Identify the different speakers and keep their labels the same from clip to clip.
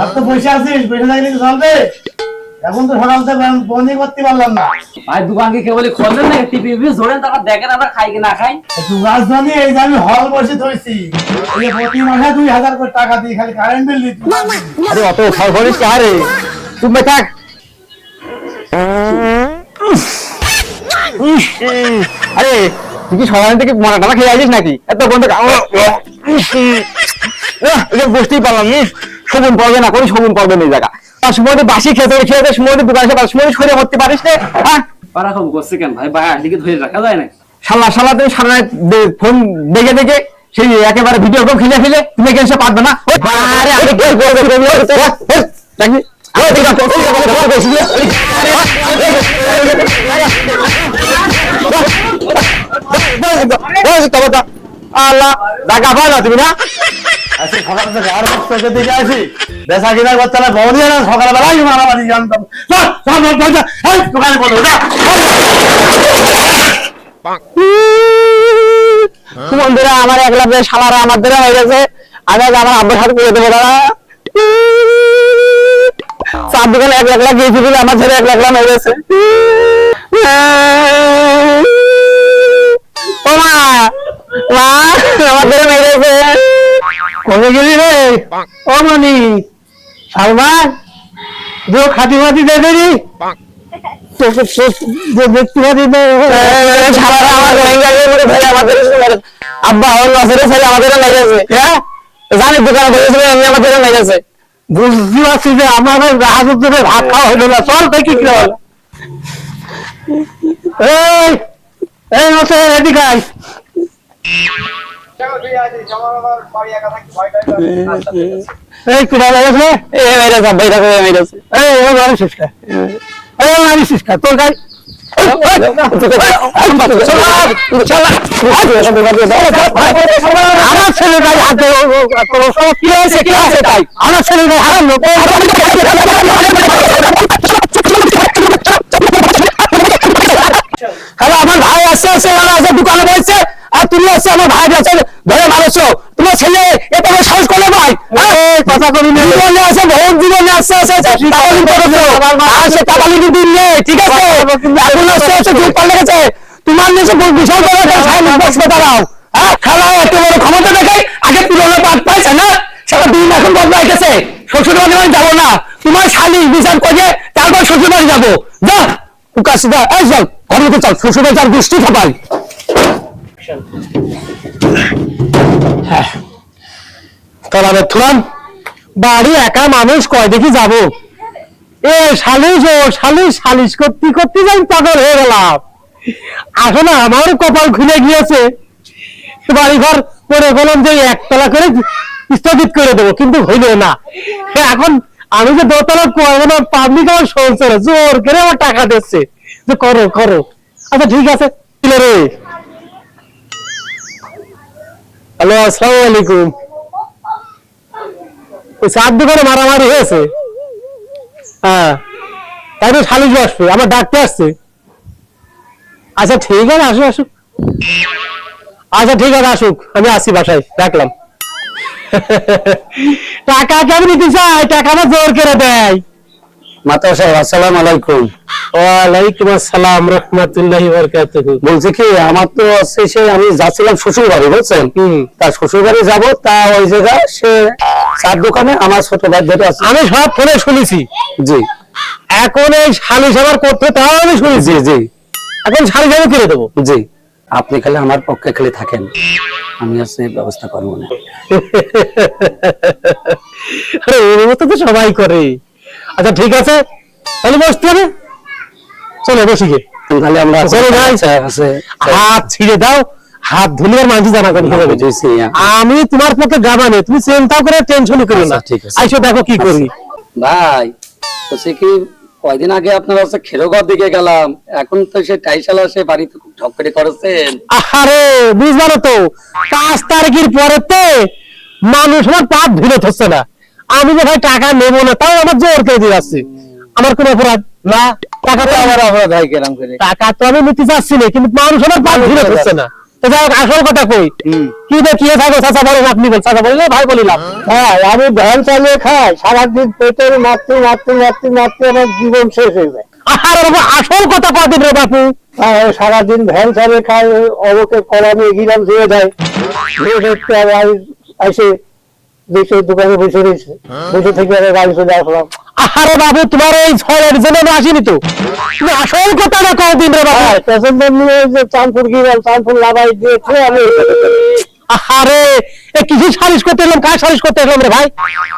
Speaker 1: আর তো বসে আছিস বসে থাকলে তো চলবে? এখন তো সকাল থেকে বন্দি করতে পারলাম না।
Speaker 2: ভাই দোকানকে কেবল খোলেন না টিপি টিপি ধরেন তারপর দেখেন আমরা খাই কি না খাই।
Speaker 1: এই যে আমি হল বসে ধরছি। এই প্রতি মাসে দুই হাজার করে টাকা দিই খালি কারেন্ট বিল দিতে
Speaker 3: আরে অত করিস আরে তুমি থাক। আরে তুই কি সকাল থেকে মরা খেয়ে আসিস নাকি? এত বন্ধ বুঝতেই পারলাম নি শগুন পড়বে না করি শগুন পড়বে না জায়গা তার সময় বাসি খেতে খেতে সময় দোকানে তার সময় সরে করতে পারিস না হ্যাঁ
Speaker 2: পারা করছে কেন ভাই ভাই ধরে রাখা যায় না
Speaker 3: শালা শালা তুমি সারা রাত ফোন দেখে দেখে সেই একেবারে ভিডিও কল খেলে ফেলে তুমি এখানে এসে পারবে না আরে আমি কি করব আল্লাহ দেখা পাও না তুমি না
Speaker 1: আজকে সকাল থেকে আর দিকে আসি বেচা কিনা করতে না বৌদি না সকালবেলায় মারামারি জানতাম।
Speaker 3: বন্ধুরা, আমার একলা বেশ শালারা আমার দ্বারা হয়ে গেছে। আমি আমার আব্বার সাথে করে দেবো, দাদা। চার দোকানে এক লাখ লাখ গিয়েছি আমার ছেলে এক লাখ লাখ হয়ে গেছে। কবে গেলি রে ও মনি সালমান দু খাটি মাটি দে দেরি আব্বা আমাদের হ্যাঁ জানি দোকানে বসেছিল আমাদের লেগেছে বুঝতে পারছি যে আমার হাজত ধরে ভাত খাওয়া হইল না চল দেখি কি হলো এই এই নসে এদিকে এই কুড়া লেগেছে এই মেরে সব বাইরে করে মেরেছে এই ও গাড়ি শিষ্কা এই গাড়ি শিষ্কা তোর গাড়ি আমার ছেলে গাড়ি হাতে কি হয়েছে? কি আছে তাই? আমার ছেলে গাড়ি হারাম লোক হ্যালো আমার ভাই আছে দোকানে আর তুমি আসছে আমার ভাই আছে ধরে মারছো তোমার ছেলে এত বড় সাহস করলে ভাই কথা করি না। জীবনে আছে বহুত জীবনে আসছে আসছে তাবালি করেছ আর সে তাবালি দিন? নেই ঠিক আছে? এখন আসছে আসছে দুধ পাল্টে গেছে। তোমার নিচে বিশাল বড় একটা সাইন বসবে দাঁড়াও। হ্যাঁ খেলা এত বড় ক্ষমতা দেখাই আগে পুরোনো পাঠ পাইছে না? সেটা দিন এখন বদলাইতেছে। শ্বশুর বাড়ি আমি যাব না। তোমার শালি বিচার করে তারপর শ্বশুর বাড়ি যাব। যা উকাশ যা এই চল ঘরের ভিতর চল। শ্বশুর বাড়ি যার গোষ্ঠী খাপাই তোরা বাড়ি একা মানুষ কয় দেখি যাব। এ সালিশ, ও সালিশ সালিশ করতে করতে যাই পাগল হয়ে গেলাম। আসলে আমার কপাল খুলে গিয়েছে। বাড়ি ঘর করে বললাম যে একতলা করে স্থগিত করে দেবো, কিন্তু হইল না। এখন আমি যে দোতলা করব না পাবলিক আমার না জোর করে আমার টাকা দিচ্ছে। যে করো করো। আচ্ছা ঠিক আছে রে। হ্যালো, আসসালামু আলাইকুম। ওই চার দোকানে মারামারি হয়েছে। হ্যাঁ তাই তো আসবে আমার ডাকতে আসছে। আচ্ছা ঠিক আছে, আসুক আসুক। আচ্ছা ঠিক আছে, আসুক, আমি আসি বাসায়, রাখলাম। টাকা কেমন নিতে চাই টাকা না জোর করে দেয়।
Speaker 4: মাতা সাহেব আসসালাম আলাইকুম।
Speaker 3: ওয়ালাইকুম আসসালাম রহমতুল্লাহি বারাকাতুহু।
Speaker 4: বলছি কি আমার তো শেষে আমি যাচ্ছিলাম শ্বশুর বাড়ি বুঝছেন শ্বশুর বাড়ি যাব তা ওই জায়গায় সে চার দোকানে আমার ছোট ভাই যেটা আছে।
Speaker 3: আমি সব ফোনে শুনেছি।
Speaker 4: জি।
Speaker 3: এখন এই সালিশ আবার করতে তাও আমি শুনেছি।
Speaker 4: জি
Speaker 3: এখন সালিশ আমি করে দেবো।
Speaker 4: জি। আপনি খালি আমার পক্ষে খালি থাকেন। আমি ব্যবস্থা করব না।
Speaker 3: আরে মতো তো সবাই করে। আচ্ছা ঠিক আছে। তাহলে বসতে হবে। চলো বসি গে
Speaker 4: তাহলে আমরা
Speaker 3: চলো ভাই।
Speaker 4: আচ্ছা, আছে
Speaker 3: হাত ছিঁড়ে দাও। হাত ধুলে আর মাঝি জানা করে
Speaker 4: হ্যাঁ।
Speaker 3: আমি তোমার পক্ষে গাবানে তুমি চিন্তাও করে টেনশন করো না।
Speaker 4: আচ্ছা, ঠিক আছে।
Speaker 3: আইসো দেখো কি করি।
Speaker 4: ভাই বলছি কি কয়দিন আগে আপনার হচ্ছে খেরোঘর দিকে গেলাম। এখন তো সে টাইশালা সে বাড়িতে খুব করে করেছেন।
Speaker 3: আরে বুঝবা না তো। পাঁচ তারিখের পরেতে মানুষ আমার পাপ ধুলে ধরছে না। আমি যে ভাই টাকা নেব না তাও আমার জোর করে দিয়ে যাচ্ছে। আমার কোনো অপরাধ না টাকা তো আমার
Speaker 4: অপরাধ হয় কেরাম করে।
Speaker 3: টাকা তো আমি নিতে চাচ্ছি না কিন্তু মানুষ আমার ধুলে ধরছে না। তো যাই আসল কথা কই? কি বে কি থাকো চাচা বলেন আপনি বল চাচা বলিলে ভাই বলিলাম
Speaker 1: হ্যাঁ আমি ভ্যান চালিয়ে খাই সারাদিন পেটের মারতে মারতে মারতে মারতে আমার জীবন শেষ হয়ে যায়।
Speaker 3: আর আসল কথা কদিন রে বাপু।
Speaker 1: সারাদিন ভ্যান চালিয়ে খাই অবকে কলামে গিরাম ধুয়ে দেয়। ধুয়ে দোকানে বসে রয়েছে বসে থেকে গাড়ি চলে আসলাম
Speaker 3: আরে বাবু তোমার এই ছয়ের জন্য আমি আসিনি তো? তুমি আসল কথাটা রে বাবু।
Speaker 1: হ্যাঁ প্যাসেঞ্জার নিয়ে যে চাঁদপুর চাঁদপুর দিয়েছে আমি।
Speaker 3: আরে এ কিছু সালিশ করতে এলাম? কাজ সালিশ করতে এলাম রে ভাই?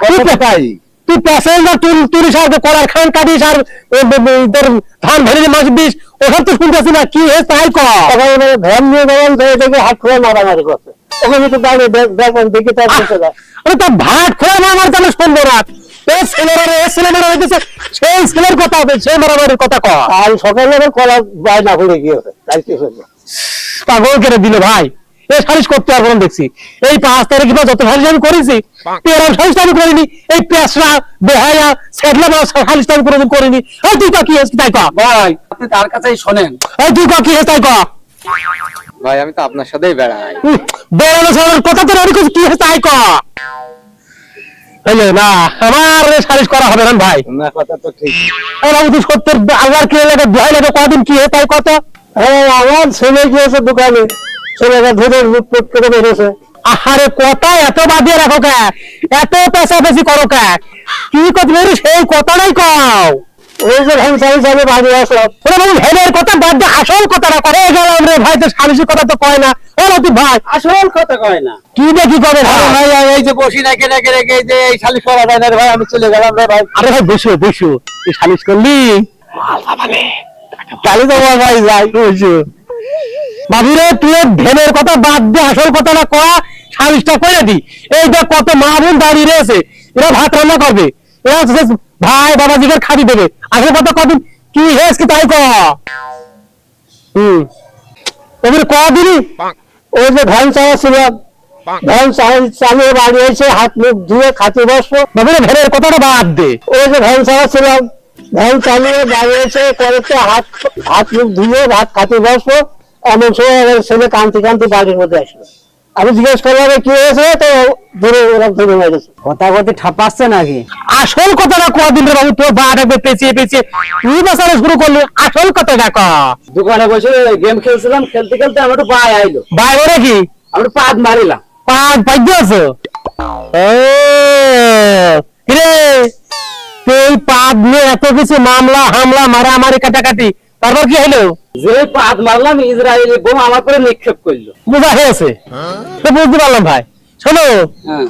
Speaker 3: তুই পাই তুই প্যাসেঞ্জার তুই তুই সার কলার খান কাটিস আর তোর ধান ভেড়ে মাছ দিস ওসব তো শুনতেছি না কি হে তাই কর
Speaker 1: ভ্যান নিয়ে গেলাম তো এটাকে হাত খুলে মারামারি করছে। ওখানে তো দাঁড়িয়ে দেখে
Speaker 3: আরে তা ভাত আমার শুনব না এ ছেলেরা রে এ হইতেছে সেই ছেলের কথা হবে সেই মারামারির কথা কর
Speaker 1: আর সকালে আবার কলা বায়না করে গিয়েছে
Speaker 3: পাগল কেটে দিল ভাই। এই সালিশ করতে পারব না দেখছি। এই পাঁচ তারিখ বা যত সালিশ আমি করেছি সালিশ আমি করিনি। এই পেঁচরা বেহায়া সেটলা বা সালিশ আমি কোনোদিন করিনি। এই তুই কা কি হয়েছে তাই কা
Speaker 4: ভাই আপনি তার কাছেই শোনেন।
Speaker 3: এই তুই কা কি হয়েছে তাই কা
Speaker 4: ভাই আমি তো আপনার সাথেই বেড়াই।
Speaker 3: বেড়ানো সালের কথা তো আমি কিছু কি হয়েছে তাই কা? হইলে না আমার এ সালিশ করা হবে না ভাই।
Speaker 1: না কথা তো ঠিক।
Speaker 3: আর আমি তো সত্যি আল্লাহর কি লাগে দোহাই লাগে কদিন কি হয়েছে তাই কথা
Speaker 1: হ্যাঁ আমার ছেলে গিয়েছে দোকানে। ছেলেটা ধরে লুটপুট করে বেরোছে
Speaker 3: আরে কথা এত বাদিয়ে রাখো কে? এত পেশাপেশি করো কে? কি কথা সেই কথাটাই কও।
Speaker 1: ওই যে আসলাম
Speaker 3: ওরে কথা বাদ দিয়ে আসল কথাটা করে গেলাম রে ভাই তো স্বামীর কথা তো কয় না। ও তুই ভাই।
Speaker 1: আসল কথা কয় না।
Speaker 3: কি দেখি কবে ভাই?
Speaker 1: ভাই এই যে বসি রেখে রেখে রেখে এই যে এই শালিশ করা যায় না ভাই আমি চলে গেলাম রে ভাই।
Speaker 3: আরে ভাই বসো বসো। এই সালিশ করলি?
Speaker 1: কালি তো ভাই যাই
Speaker 3: বসো। বাবু রে তুই ভেবের কথা বাদ আসল কথাটা কয়া করে দি। এই দেখ কত মা বোন দাঁড়িয়ে রয়েছে এরা ভাত রান্না করবে। ভাই বাবা দিকে খাবি দেবে। আসল কথা কদিন? কি হয়েছে কি তাই ক? হুম। ওদের কদিনই?
Speaker 1: ওই যে ভ্যান চালাচ্ছিলাম। ভ্যান চাল- চালিয়ে বাড়ি এসে হাত মুখ ধুয়ে খাতে বসবো
Speaker 3: বাবুরে ভেবের কথাটা বাদ দে।
Speaker 1: ওই যে ভ্যান চালাচ্ছিলাম। ভ্যান চালিয়ে বাড়ি এসে করেছে হাত হাত মুখ ধুয়ে ভাত খাতে বসবো এমন সময় ছেলে কান্তি কান্তি বাড়ির মধ্যে আসলো। আমি জিজ্ঞেস করলাম কি হয়েছে তো ধরে ওরা ধরে মেরেছে
Speaker 2: কথা কথা ঠাপাচ্ছে নাকি?
Speaker 3: আসল কথাটা কদিন রে বাবু তোর বা দেখবে পেঁচিয়ে পেঁচিয়ে তুই বাসারে শুরু করলি। আসল কথাটা ক।
Speaker 2: দোকানে বসে গেম খেলছিলাম খেলতে খেলতে আমার একটু পায়ে আইলো।
Speaker 3: ভাই ওরে কি?
Speaker 2: আমি একটু পাত মারিলাম।
Speaker 3: পাঁচ পাঁচ আছো? কিরে? তুই পাঁচ নিয়ে এত কিছু মামলা হামলা মারামারি কাটাকাটি তারপর কি হলো?
Speaker 2: যে পাত মারলাম ইসরায়েলি বোম আমার করে নিক্ষেপ করল।
Speaker 3: বোঝা হয়েছে তো বুঝতে পারলাম ভাই। শোনো।
Speaker 4: হ্যাঁ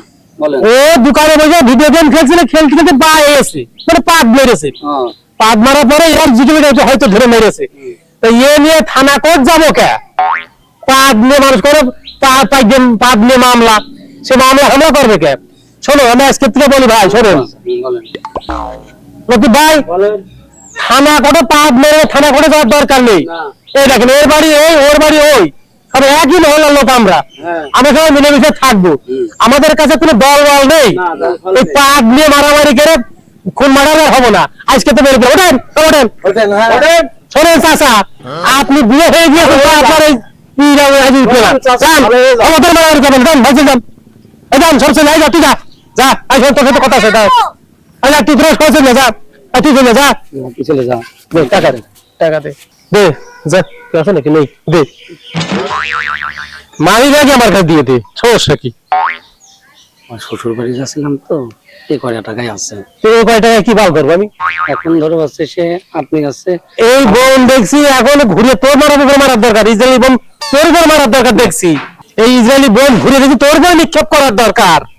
Speaker 3: ও দোকানে বসে ভিডিও গেম খেলছিল খেলতে খেলতে পা এসে মানে পাত মেরেছে। পাত মারার পরে এর হয়তো ধরে মেরেছে। তো ইয়ে নিয়ে থানা কোর্ট যাব কে? পাত নিয়ে মানুষ করে পাত নিয়ে মামলা। সে মামলা হামলা করবে কে? শোনো আমি আজকে থেকে বলি ভাই শোনো
Speaker 4: হুম,
Speaker 3: ভাই
Speaker 2: বলেন।
Speaker 3: থানা কোর্টে পাত মেরে থানা কোর্টে যাওয়ার দরকার নেই। এই দেখেন এর বাড়ি এই ওর বাড়ি ওই। সব একই মহলার লোক আমরা।
Speaker 2: হ্যাঁ।
Speaker 3: আমরা সবাই মিলেমিশে থাকব। আমাদের কাছে কোনো দল বল নেই। ওই
Speaker 2: নেই।
Speaker 3: নিয়ে মারামারি করে খুন মারামারি হব না। আজকে তো বেরোবে ওঠেন ওঠেন।
Speaker 1: ওঠেন, হ্যাঁ।
Speaker 3: শোনেন চাচা। আপনি বিয়ে হয়ে গিয়ে আপনার এই এই। আমাদের মারামারি করবেন যান ভাইসে যান। যান সবসে যাই যা তুই যা। যা এই তোর সাথে কথা আছে যা। এই তুই ফ্রেশ করছিস না যা। এই তুই চলে যা।
Speaker 4: চলে যাও
Speaker 3: দে টাকা দে। টাকা দে। দে যা। তুই আছে নাকি? নেই। দে। মারি আগে আমার কাছে দিয়ে দে। সমস্যা কি?
Speaker 4: আমার শ্বশুর বাড়ি যাচ্ছিলাম তো এই কয়টা টাকাই আছে?
Speaker 3: তুই এই কয় টাকা কি বার করব আমি?
Speaker 4: এখন ধরো আছে সে আপনি আছে।
Speaker 3: এই বোন দেখছি এখন ঘুরে তোর মারার উপর মারার দরকার। ইসরায়েলি বোন তোর উপর মারার দরকার দেখছি। এই ইসরায়েলি বোন ঘুরে দেখি তোর উপর নিক্ষেপ করার দরকার।